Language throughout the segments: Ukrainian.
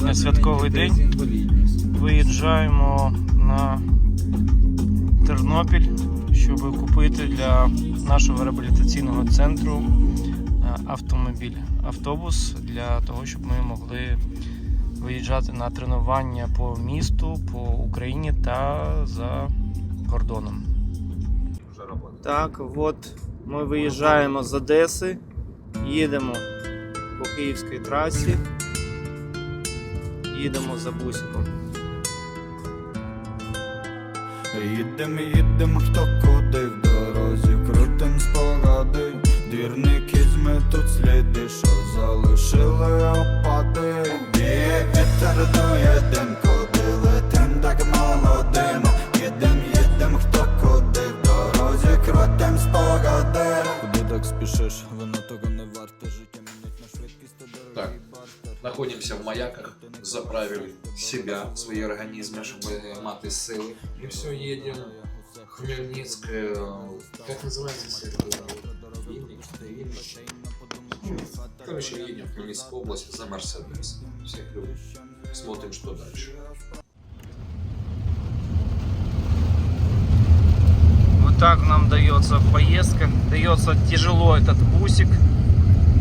сьогодні святковий день. Виїжджаємо на Тернопіль, щоб купити для нашого реабілітаційного центру е, автомобіль, автобус для того, щоб ми могли виїжджати на тренування по місту, по Україні та за кордоном. Так, от ми виїжджаємо з Одеси, їдемо по київській трасі, їдемо за бусиком. Їдем, їдем, хто куди в дорозі, крутим спогади, двірники зми тут сліди, що залишили опади. Віє вітер дує дим, куди летим, так молодим. Їдем, їдем, хто куди в дорозі, крутим спогади. Куди так спішиш, воно того не варте, життя мінуть на швидкість дорогий Так. бартер. Находимся в маяках, заправили себя, свои организмы, чтобы маты силы. И все, едем. Хмельницк, э, как называется? Винник, Виннич. Короче, едем в Хмельницкую область за Мерседес. Всех любим. Смотрим, что дальше. Вот так нам дается поездка. Дается тяжело этот бусик.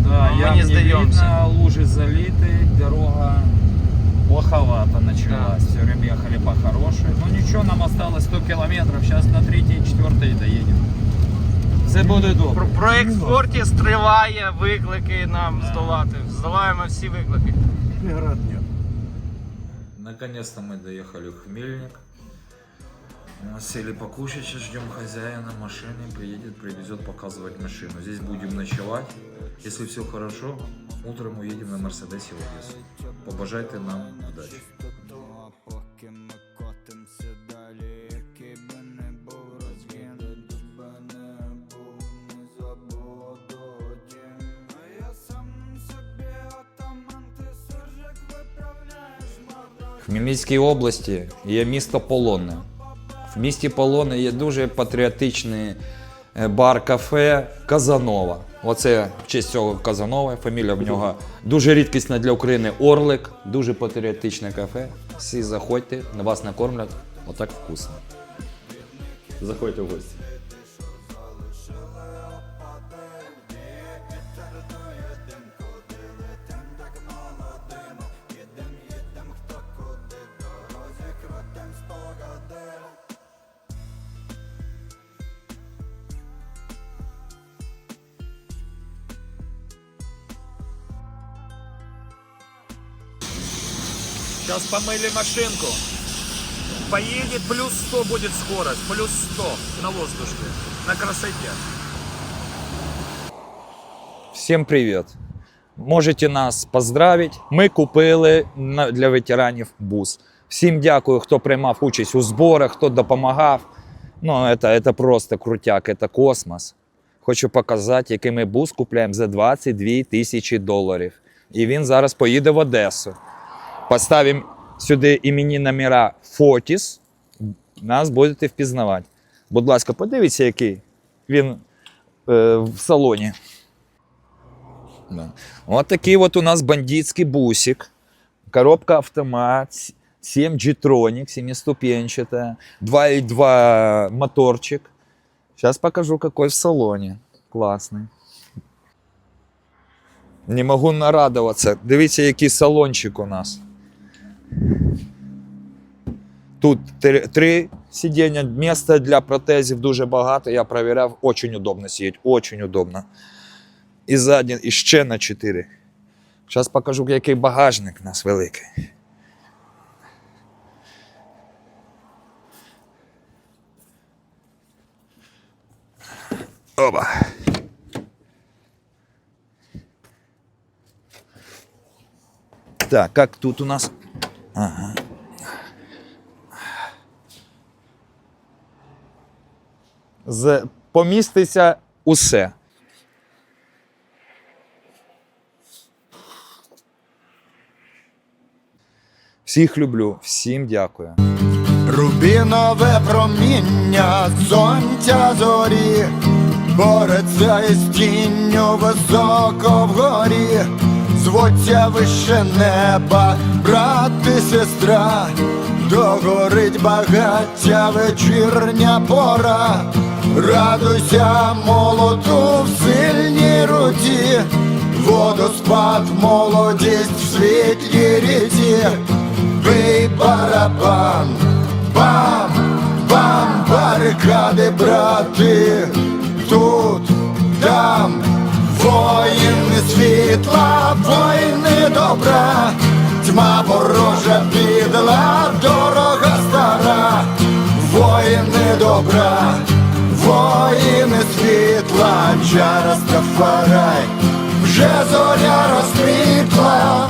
Да, Но мы не сдаемся. видно, лужи залиты, дорога плоховато началась. Все время ехали по хорошей. Ну ничего, нам осталось 100 километров. Сейчас на третий, четвертый доедем. Все буде Про- добре. Проект Фортіс триває, виклики нам здолати. Здолаємо всі виклики. Наконец-то мы доехали в Хмельник. Мы Сели покушать, сейчас ждем хозяина машины, приедет, привезет показывать машину. Здесь будем ночевать. Если все хорошо, утром уедем на Мерседесе в Одессу. Побажайте нам удачи. А поки ми котимся далі, який би не був розгін, де би не був, не забуду дім. А я сам собі отаман, ти суржик виправляєш морду. В Хмельницькій області є місто Полонне. В місті Полони є дуже патріотичний е, бар-кафе Казанова. Оце в честь цього Казанова, фамілія в нього дуже рідкісна для України Орлик, дуже патріотичне кафе. Всі заходьте, на вас накормлять. Отак вкусно. Заходьте в гості. Сейчас помыли машинку. Поедет плюс 100 будет скорость, плюс 100 на воздушке, на красоте. Всім привіт! Можете нас поздравити. Ми купили для ветеранів бус. Всім дякую, хто приймав участь у зборах, хто допомагав. Ну, це, це просто крутяк, це космос. Хочу показати, який ми бус купляємо за 22 тисячі доларів. І він зараз поїде в Одесу. Поставимо сюди імені номера Фотіс. Нас будете впізнавати. Будь ласка, подивіться, який він е, в салоні. Да. Вот такий вот у нас бандитский бусик. Коробка автомат, 7 G-Tronic, семиступенчатая, 2.2 моторчик. Сейчас покажу, какой в салоне. Классный. Не могу нарадуватися. Дивіться, який салончик у нас. Тут три, сидіння, місця для протезів дуже багато. Я перевіряв, очень удобно сидіти, очень удобно. І задні, і ще на 4. Зараз покажу, який багажник у нас великий. Оба. Так, як тут у нас? З, поміститься усе. Всіх люблю, всім дякую. Рубінове проміння сонця зорі, бореться із тінню високо вгорі, з Поводця вище неба, брат і сестра, догорить багаття вечірня пора, радуйся молоту в сильній руці, водоспад, молодість в світлій ріці, бий барабан, бам, бам, барикади, брати, тут, там, світла, воїни добра, тьма ворожа підла, дорога стара, воїни добра, воїни світла, чара Стафарай, вже зоря розквітла.